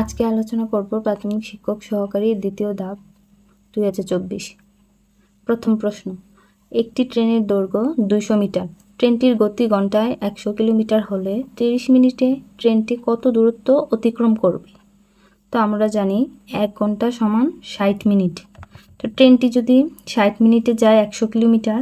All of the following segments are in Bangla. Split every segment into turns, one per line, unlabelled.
আজকে আলোচনা করব প্রাথমিক শিক্ষক সহকারী দ্বিতীয় ধাপ দুই হাজার চব্বিশ প্রথম প্রশ্ন একটি ট্রেনের দৈর্ঘ্য দুইশো মিটার ট্রেনটির গতি ঘন্টায় একশো কিলোমিটার হলে তিরিশ মিনিটে ট্রেনটি কত দূরত্ব অতিক্রম করবে তো আমরা জানি এক ঘন্টা সমান ষাট মিনিট তো ট্রেনটি যদি ষাট মিনিটে যায় একশো কিলোমিটার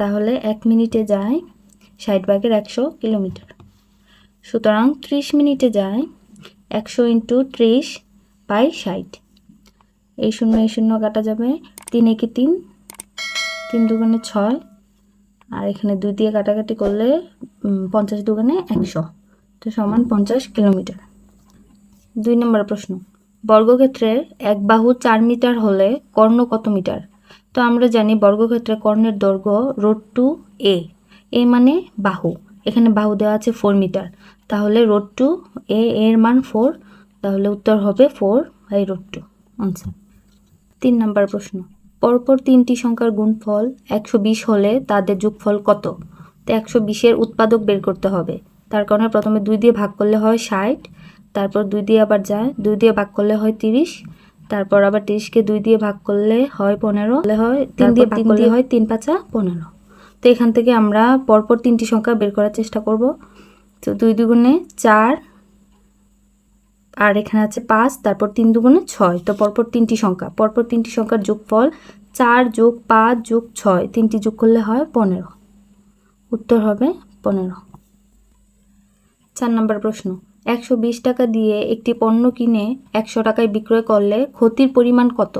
তাহলে এক মিনিটে যায় ষাট ভাগের একশো কিলোমিটার সুতরাং ত্রিশ মিনিটে যায় একশো ইন্টু ত্রিশ বাই ষাট এই শূন্য এই শূন্য কাটা যাবে তিন একে তিন তিন দুগানে ছয় আর এখানে দুই দিয়ে কাটাকাটি করলে পঞ্চাশ দুগানে একশো তো সমান পঞ্চাশ কিলোমিটার দুই নম্বর প্রশ্ন বর্গক্ষেত্রের এক বাহু চার মিটার হলে কর্ণ কত মিটার তো আমরা জানি বর্গক্ষেত্রে কর্ণের দৈর্ঘ্য রোড টু এ এ মানে বাহু এখানে বাহু দেওয়া আছে ফোর মিটার তাহলে রোড টু এ এর মান ফোর তাহলে উত্তর হবে four by root two answer তিন নম্বর প্রশ্ন পরপর তিনটি সংখ্যার গুণফল একশো বিশ হলে তাদের যোগফল কত তো একশো বিশের উৎপাদক বের করতে হবে তার কারণে প্রথমে দুই দিয়ে ভাগ করলে হয় ষাট তারপর দুই দিয়ে আবার যায় দুই দিয়ে ভাগ করলে হয় তিরিশ তারপর আবার তিরিশকে দুই দিয়ে ভাগ করলে হয় পনেরো হয় তিন দিয়ে ভাগ করলে হয় তিন পাঁচা পনেরো তো এখান থেকে আমরা পরপর তিনটি সংখ্যা বের করার চেষ্টা করব তো দুই দুগুণে চার আর এখানে আছে পাঁচ তারপর তিন দুগুণে ছয় তো পরপর তিনটি সংখ্যা পরপর তিনটি সংখ্যার যোগফল চার যোগ পাঁচ যোগ ছয় তিনটি যোগ করলে হয় পনেরো উত্তর হবে পনেরো চার নম্বর প্রশ্ন একশো বিশ টাকা দিয়ে একটি পণ্য কিনে একশো টাকায় বিক্রয় করলে ক্ষতির পরিমাণ কত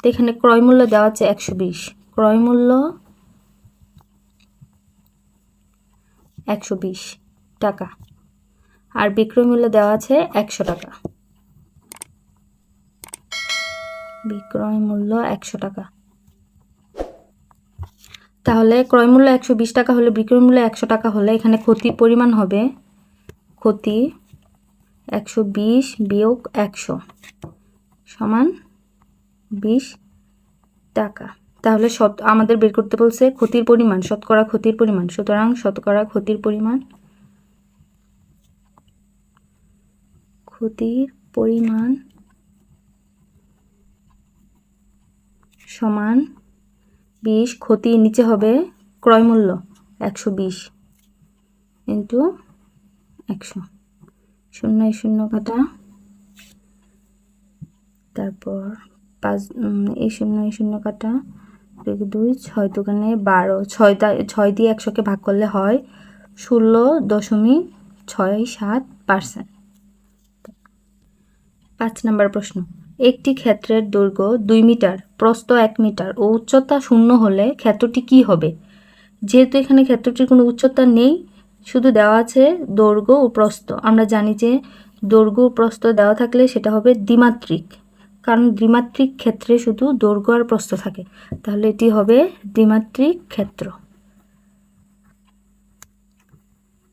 তো এখানে ক্রয়মূল্য দেওয়া আছে একশো বিশ ক্রয়মূল্য একশো বিশ টাকা আর বিক্রয় মূল্য দেওয়া আছে একশো টাকা বিক্রয় মূল্য একশো টাকা তাহলে ক্রয় মূল্য একশো বিশ টাকা হলে বিক্রয় মূল্য একশো টাকা হলে এখানে ক্ষতির পরিমাণ হবে ক্ষতি একশো বিশ বিয়োগ একশো সমান বিশ টাকা তাহলে শত আমাদের বের করতে বলছে ক্ষতির পরিমাণ শতকরা ক্ষতির পরিমাণ সুতরাং শতকরা ক্ষতির পরিমাণ ক্ষতির পরিমাণ সমান বিশ ক্ষতি নিচে হবে ক্রয়মূল্য একশো বিশ ইন্টু একশো শূন্য শূন্য কাটা তারপর পাঁচ এই শূন্য শূন্য কাটা দুই দুই ছয় দোকানে বারো ছয় ছয় দিয়ে একশোকে ভাগ করলে হয় ষোলো দশমিক ছয় সাত পার্সেন্ট পাঁচ নম্বর প্রশ্ন একটি ক্ষেত্রের দৈর্ঘ্য দুই মিটার প্রস্থ এক মিটার ও উচ্চতা শূন্য হলে ক্ষেত্রটি কি হবে যেহেতু এখানে ক্ষেত্রটির কোনো উচ্চতা নেই শুধু দেওয়া আছে দৈর্ঘ্য ও প্রস্থ আমরা জানি যে দৈর্ঘ্য ও প্রস্থ দেওয়া থাকলে সেটা হবে দ্বিমাত্রিক কারণ দ্বিমাত্রিক ক্ষেত্রে শুধু দৈর্ঘ্য আর প্রস্থ থাকে তাহলে এটি হবে দ্বিমাত্রিক ক্ষেত্র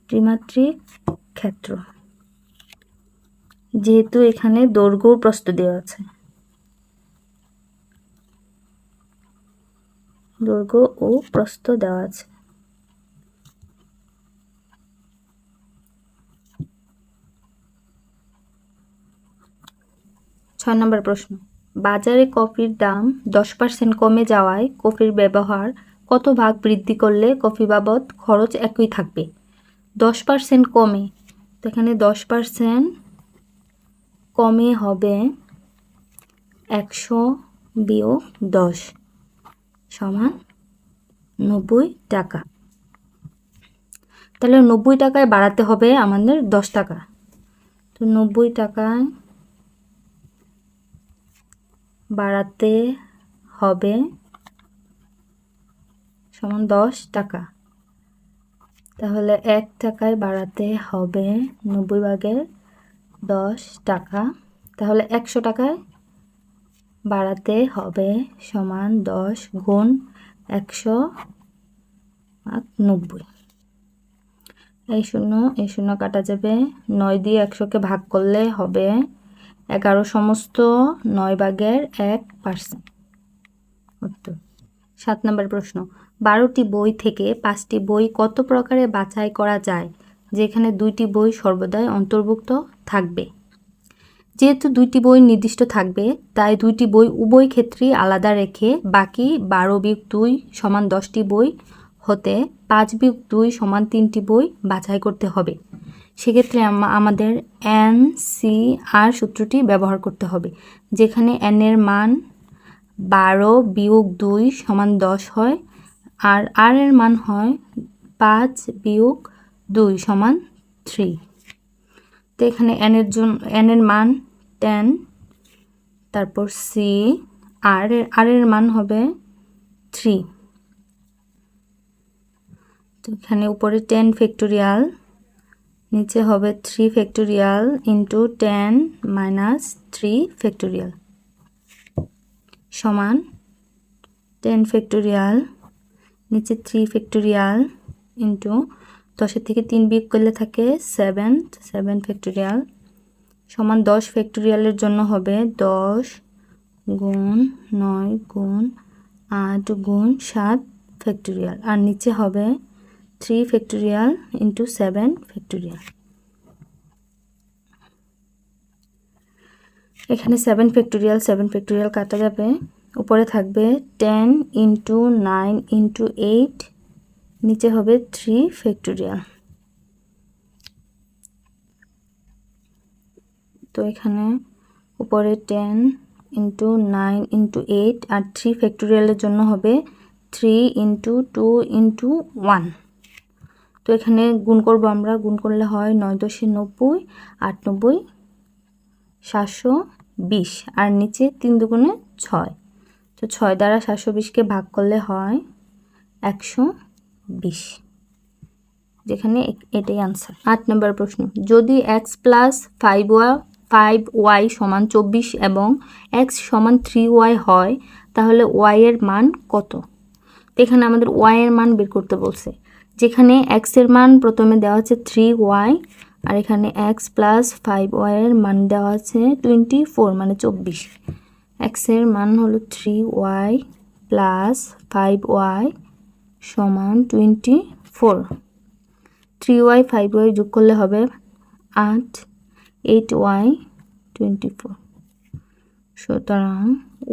ত্রিমাত্রিক ক্ষেত্র যেহেতু এখানে দৈর্ঘ্য প্রস্থ দেওয়া আছে দৈর্ঘ্য ও প্রস্থ দেওয়া আছে ছয় নম্বর প্রশ্ন বাজারে কফির দাম দশ পার্সেন্ট কমে যাওয়ায় কফির ব্যবহার কত ভাগ বৃদ্ধি করলে কফি বাবদ খরচ একই থাকবে দশ পার্সেন্ট কমে তো এখানে দশ পার্সেন্ট কমে হবে একশো বিও দশ সমান নব্বই টাকা তাহলে নব্বই টাকায় বাড়াতে হবে আমাদের দশ টাকা তো নব্বই টাকায় বাড়াতে হবে সমান দশ টাকা তাহলে এক টাকায় বাড়াতে হবে নব্বই ভাগের দশ টাকা তাহলে একশো টাকায় বাড়াতে হবে সমান দশ গুণ একশো নব্বই এই শূন্য এই শূন্য কাটা যাবে নয় দিয়ে একশোকে ভাগ করলে হবে এগারো সমস্ত নয় ভাগের এক পার্সেন্ট উত্তর সাত নম্বর প্রশ্ন বারোটি বই থেকে পাঁচটি বই কত প্রকারে বাছাই করা যায় যেখানে দুইটি বই সর্বদাই অন্তর্ভুক্ত থাকবে যেহেতু দুইটি বই নির্দিষ্ট থাকবে তাই দুইটি বই উভয় ক্ষেত্রেই আলাদা রেখে বাকি বারো বিগ দুই সমান দশটি বই হতে পাঁচ বিগ দুই সমান তিনটি বই বাছাই করতে হবে সেক্ষেত্রে আমাদের এন সি আর সূত্রটি ব্যবহার করতে হবে যেখানে এন এর মান বারো বিয়োগ দুই সমান দশ হয় আর আর এর মান হয় পাঁচ বিয়োগ দুই সমান থ্রি তো এখানে এন এর জন্য এন এর মান টেন তারপর সি আর এর আর এর মান হবে থ্রি তো এখানে উপরে টেন ফ্যাক্টোরিয়াল নিচে হবে three factorial into ten minus three factorial সমান টেন ফ্যাক্টোরিয়াল নিচে থ্রি ফ্যাক্টোরিয়াল ইন্টু দশের থেকে তিন বিগ করলে থাকে সেভেন সেভেন ফ্যাক্টোরিয়াল সমান দশ ফ্যাক্টোরিয়ালের জন্য হবে দশ গুণ নয় গুণ আট গুণ সাত ফ্যাক্টোরিয়াল আর নিচে হবে three factorial into seven factorial এখানে সেভেন ফ্যাক্টোরিয়াল সেভেন ফ্যাক্টোরিয়াল কাটা যাবে উপরে থাকবে ten into nine into eight নিচে হবে থ্রি ফ্যাক্টোরিয়াল তো এখানে উপরে ten into nine into eight আর থ্রি ফ্যাক্টোরিয়ালের জন্য হবে three into two into one তো এখানে গুণ করব আমরা গুণ করলে হয় নয় দশে নব্বই আট নব্বই সাতশো বিশ আর নিচে তিন দুগুণে ছয় তো ছয় দ্বারা সাতশো বিশকে ভাগ করলে হয় একশো বিশ যেখানে এটাই আনসার আট নম্বর প্রশ্ন যদি এক্স প্লাস ফাইভ ওয়া ফাইভ ওয়াই সমান চব্বিশ এবং এক্স সমান থ্রি ওয়াই হয় তাহলে ওয়াইয়ের মান কত এখানে আমাদের ওয়াইয়ের মান বের করতে বলছে যেখানে এক্সের মান প্রথমে দেওয়া আছে থ্রি ওয়াই আর এখানে এক্স প্লাস ফাইভ ওয়াইয়ের মান দেওয়া আছে টোয়েন্টি ফোর মানে চব্বিশ এক্সের মান হলো three y plus five y সমান twenty four three y five y যোগ করলে হবে আট এইট ওয়াই টোয়েন্টি ফোর সুতরাং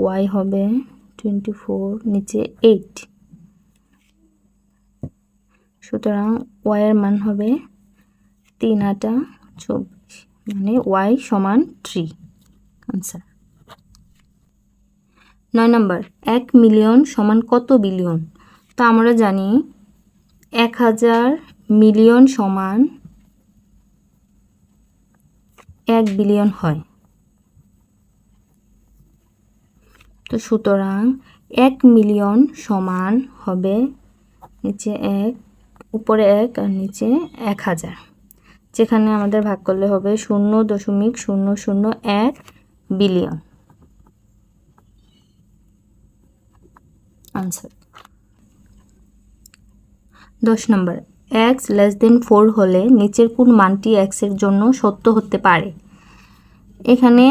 ওয়াই হবে টোয়েন্টি ফোর নিচে এইট সুতরাং ওয়াইয়ের মান হবে তিন আটা চব্বিশ মানে ওয়াই সমান থ্রি আনসার নয় নম্বর এক মিলিয়ন সমান কত বিলিয়ন তো আমরা জানি এক হাজার মিলিয়ন সমান এক বিলিয়ন হয় তো সুতরাং এক মিলিয়ন সমান হবে নিচে এক উপরে এক আর নিচে এক হাজার যেখানে আমাদের ভাগ করলে হবে শূন্য দশমিক শূন্য শূন্য এক বিলিয়ন আনসার দশ নম্বর এক্স লেস দেন ফোর হলে নিচের কোন মানটি এক্সের জন্য সত্য হতে পারে এখানে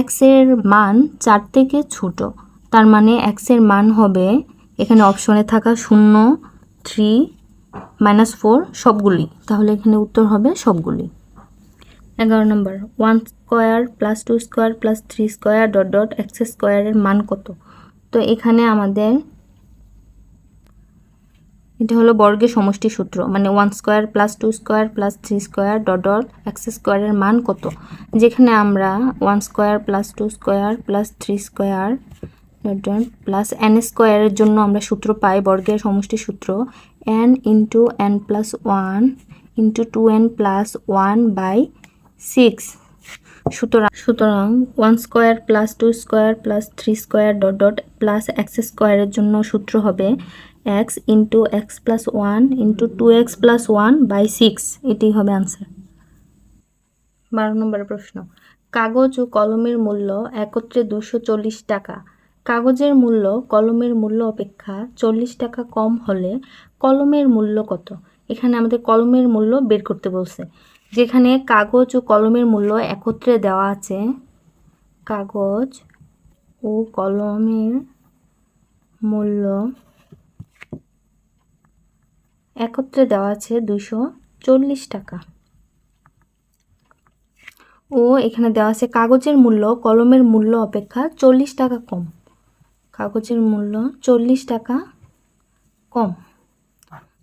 এক্সের মান চার থেকে ছোট তার মানে এক্সের মান হবে এখানে অপশনে থাকা শূন্য থ্রি মাইনাস ফোর সবগুলি তাহলে এখানে উত্তর হবে সবগুলি এগারো নম্বর one square plus two square plus three square dot dot x স্কোয়ারের মান কত তো এখানে আমাদের এটা হলো বর্গের সমষ্টি সূত্র মানে one square plus two square plus three square dot dot x স্কোয়ারের মান কত যেখানে আমরা one square plus two square plus three square dot plus n স্কোয়ারের জন্য আমরা সূত্র পাই বর্গের সমষ্টি সূত্র n into n plus one into two n plus one by six সুতরাং সুতরাং one square plus two square plus three square dot dot plus x স্কোয়ারের জন্য সূত্র হবে x into x plus one into two x plus one by six এটি হবে আনসার বারো নম্বর প্রশ্ন কাগজ ও কলমের মূল্য একত্রে দুশো চল্লিশ টাকা কাগজের মূল্য কলমের মূল্য অপেক্ষা চল্লিশ টাকা কম হলে কলমের মূল্য কত এখানে আমাদের কলমের মূল্য বের করতে বলছে যেখানে কাগজ ও কলমের মূল্য একত্রে দেওয়া আছে কাগজ ও কলমের মূল্য একত্রে দেওয়া আছে দুশো চল্লিশ টাকা ও এখানে দেওয়া আছে কাগজের মূল্য কলমের মূল্য অপেক্ষা চল্লিশ টাকা কম কাগজের মূল্য চল্লিশ টাকা কম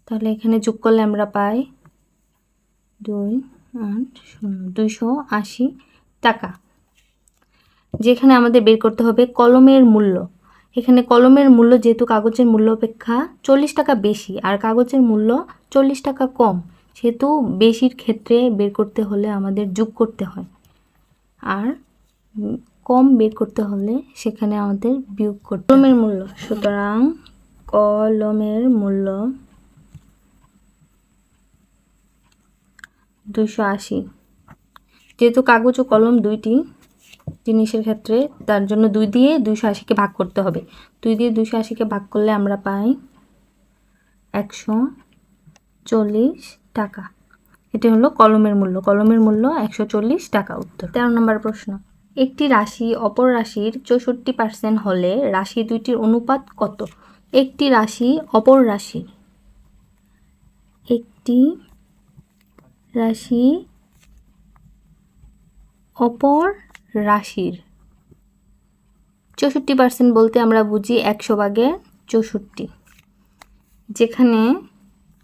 তাহলে এখানে যোগ করলে আমরা পাই দুই আট শূন্য দুইশো আশি টাকা যেখানে আমাদের বের করতে হবে কলমের মূল্য এখানে কলমের মূল্য যেহেতু কাগজের মূল্য অপেক্ষা চল্লিশ টাকা বেশি আর কাগজের মূল্য চল্লিশ টাকা কম সেহেতু বেশির ক্ষেত্রে বের করতে হলে আমাদের যোগ করতে হয় আর কম বের করতে হলে সেখানে আমাদের বিয়োগ করতে কলমের মূল্য সুতরাং কলমের মূল্য দুশো আশি যেহেতু কাগজ ও কলম দুইটি জিনিসের ক্ষেত্রে তার জন্য দুই দিয়ে দুশো আশিকে ভাগ করতে হবে দুই দিয়ে দুশো আশিকে ভাগ করলে আমরা পাই একশো চল্লিশ টাকা এটি হলো কলমের মূল্য কলমের মূল্য একশো চল্লিশ টাকা উত্তর তেরো নম্বর প্রশ্ন একটি রাশি অপর রাশির চৌষট্টি পার্সেন্ট হলে রাশি দুইটির অনুপাত কত একটি রাশি অপর রাশি একটি রাশি অপর রাশির চৌষট্টি পার্সেন্ট বলতে আমরা বুঝি একশো ভাগে চৌষট্টি যেখানে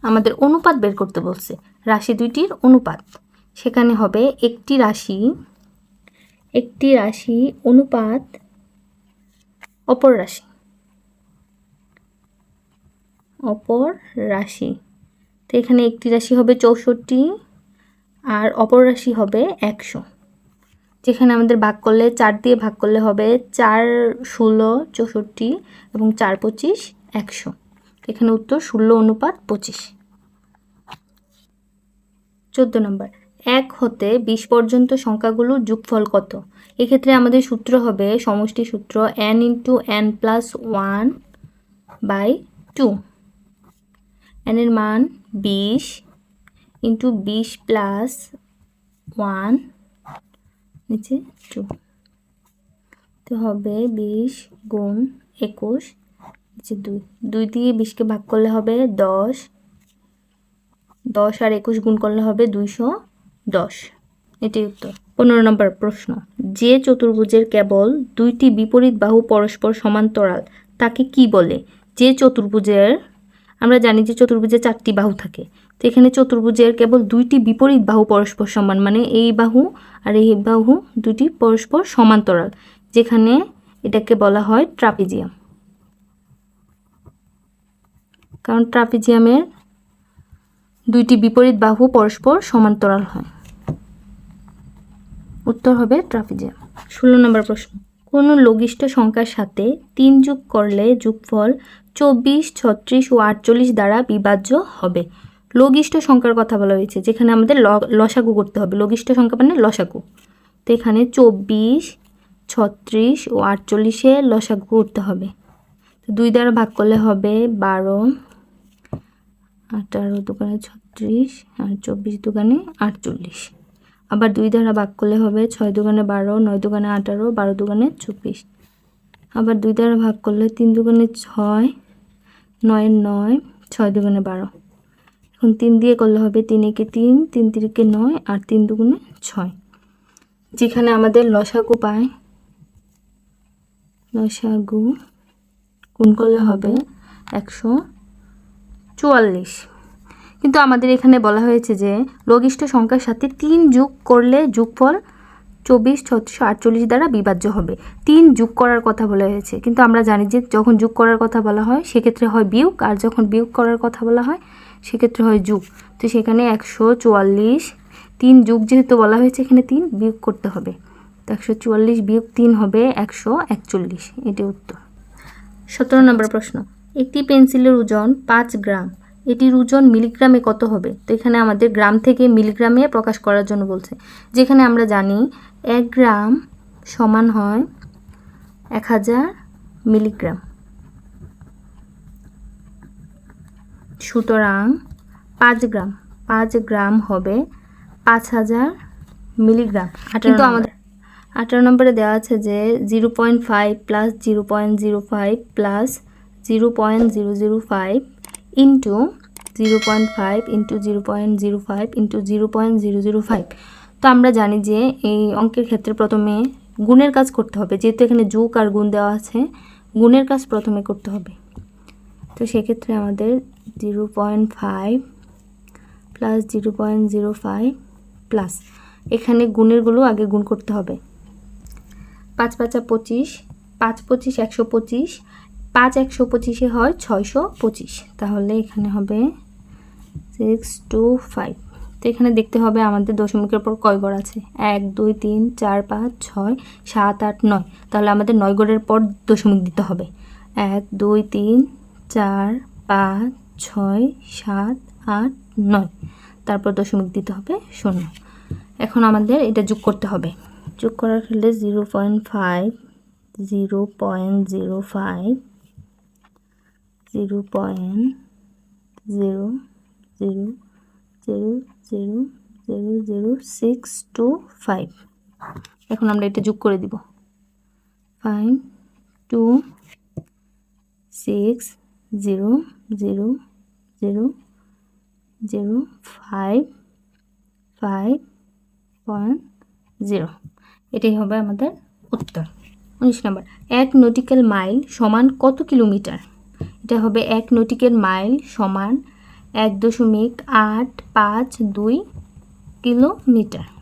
আমাদের অনুপাত বের করতে বলছে রাশি দুইটির অনুপাত সেখানে হবে একটি রাশি একটি রাশি অনুপাত অপর রাশি অপর রাশি তো এখানে একটি রাশি হবে চৌষট্টি আর অপর রাশি হবে একশো যেখানে আমাদের ভাগ করলে চার দিয়ে ভাগ করলে হবে চার ষোলো চৌষট্টি এবং চার পঁচিশ একশো এখানে উত্তর ষোলো অনুপাত পঁচিশ চোদ্দো নম্বর এক হতে বিশ পর্যন্ত সংখ্যাগুলোর যোগফল কত এক্ষেত্রে আমাদের সূত্র হবে সমষ্টি সূত্র n into n plus one by two এনের মান বিশ ইন্টু বিশ প্লাস ওয়ান নিচে টু তো হবে বিশ গুণ একুশ নিচে দুই দুই দিয়ে বিশকে ভাগ করলে হবে দশ দশ আর একুশ গুণ করলে হবে দুইশো দশ এটি উত্তর পনেরো নম্বর প্রশ্ন যে চতুর্ভুজের কেবল দুইটি বিপরীত বাহু পরস্পর সমান্তরাল তাকে কি বলে যে চতুর্ভুজের আমরা জানি যে চতুর্ভুজে চারটি বাহু থাকে তো এখানে চতুর্ভুজের কেবল দুইটি বিপরীত বাহু পরস্পর সমান মানে এই বাহু আর এই বাহু দুটি পরস্পর সমান্তরাল যেখানে এটাকে বলা হয় ট্রাপিজিয়াম কারণ ট্রাপিজিয়ামের দুইটি বিপরীত বাহু পরস্পর সমান্তরাল হয় উত্তর হবে ট্রাফিজিয়াম ষোলো নম্বর প্রশ্ন কোনো লঘিষ্ঠ সংখ্যার সাথে তিন যুগ করলে যুগফল চব্বিশ ছত্রিশ ও আটচল্লিশ দ্বারা বিভাজ্য হবে লঘিষ্ঠ সংখ্যার কথা বলা হয়েছে যেখানে আমাদের লসাগু করতে হবে লঘিষ্ঠ সংখ্যা মানে লসাগু তো এখানে চব্বিশ ছত্রিশ ও আটচল্লিশে লসাগু করতে হবে তো দুই দ্বারা ভাগ করলে হবে বারো আঠারো দোকানে ছত্রিশ আর চব্বিশ দোকানে আটচল্লিশ আবার দুই ধারা ভাগ করলে হবে ছয় দোকানে বারো নয় দোকানে আঠারো বারো দোকানে চব্বিশ আবার দুই ধারা ভাগ করলে তিন দোকানে ছয় নয় নয় ছয় দোকানে বারো এখন তিন দিয়ে করলে হবে তিন একে তিন তিন তিরিকে নয় আর তিন দুগুণে ছয় যেখানে আমাদের লসাগু পায় লসাগু গুণ করলে হবে একশো চুয়াল্লিশ কিন্তু আমাদের এখানে বলা হয়েছে যে লঘিষ্ঠ সংখ্যার সাথে তিন যোগ করলে যোগফল চব্বিশ ছশো আটচল্লিশ দ্বারা বিভাজ্য হবে তিন যোগ করার কথা বলা হয়েছে কিন্তু আমরা জানি যে যখন যোগ করার কথা বলা হয় সেক্ষেত্রে হয় বিয়োগ আর যখন বিয়োগ করার কথা বলা হয় সেক্ষেত্রে হয় যুগ তো সেখানে একশো চুয়াল্লিশ তিন যুগ যেহেতু বলা হয়েছে এখানে তিন বিয়োগ করতে হবে তো একশো চুয়াল্লিশ বিয়োগ তিন হবে একশো একচল্লিশ এটি উত্তর সতেরো নম্বর প্রশ্ন একটি পেন্সিলের ওজন পাঁচ গ্রাম এটির ওজন মিলিগ্রামে কত হবে তো এখানে আমাদের গ্রাম থেকে মিলিগ্রামে প্রকাশ করার জন্য বলছে যেখানে আমরা জানি এক গ্রাম সমান হয় এক হাজার মিলিগ্রাম সুতরাং পাঁচ গ্রাম পাঁচ গ্রাম হবে পাঁচ হাজার মিলিগ্রাম কিন্তু আমাদের আঠারো নম্বরে দেওয়া আছে যে zero point five plus zero point zero five plus zero point zero zero five into zero point five into zero point zero five into zero point zero zero five তো আমরা জানি যে এই অঙ্কের ক্ষেত্রে প্রথমে গুণের কাজ করতে হবে যেহেতু এখানে যোগ আর গুণ দেওয়া আছে গুণের কাজ প্রথমে করতে হবে তো সেক্ষেত্রে আমাদের zero point five plus zero point zero five plus এখানে গুণেরগুলো আগে গুণ করতে হবে পাঁচ পাঁচা পঁচিশ পাঁচ পঁচিশ একশো পঁচিশ পাঁচ একশো পঁচিশে হয় ছয়শো পঁচিশ তাহলে এখানে হবে সিক্স টু ফাইভ তো এখানে দেখতে হবে আমাদের দশমিকের পর কয় গড় আছে এক দুই তিন চার পাঁচ ছয় সাত আট নয় তাহলে আমাদের নয় গড়ের পর দশমিক দিতে হবে এক দুই তিন চার পাঁচ ছয় সাত আট নয় তারপর দশমিক দিতে হবে শূন্য এখন আমাদের এটা যোগ করতে হবে যোগ করার ফলে zero point five zero point zero five zero point zero zero zero zero zero zero six two five এখন আমরা এটা যোগ করে দিব five two six zero zero zero zero five five point zero এটাই হবে আমাদের উত্তর উনিশ নম্বর এক নটিক্যাল মাইল সমান কত কিলোমিটার এটা হবে এক নটিকের মাইল সমান এক দশমিক আট পাঁচ দুই কিলোমিটার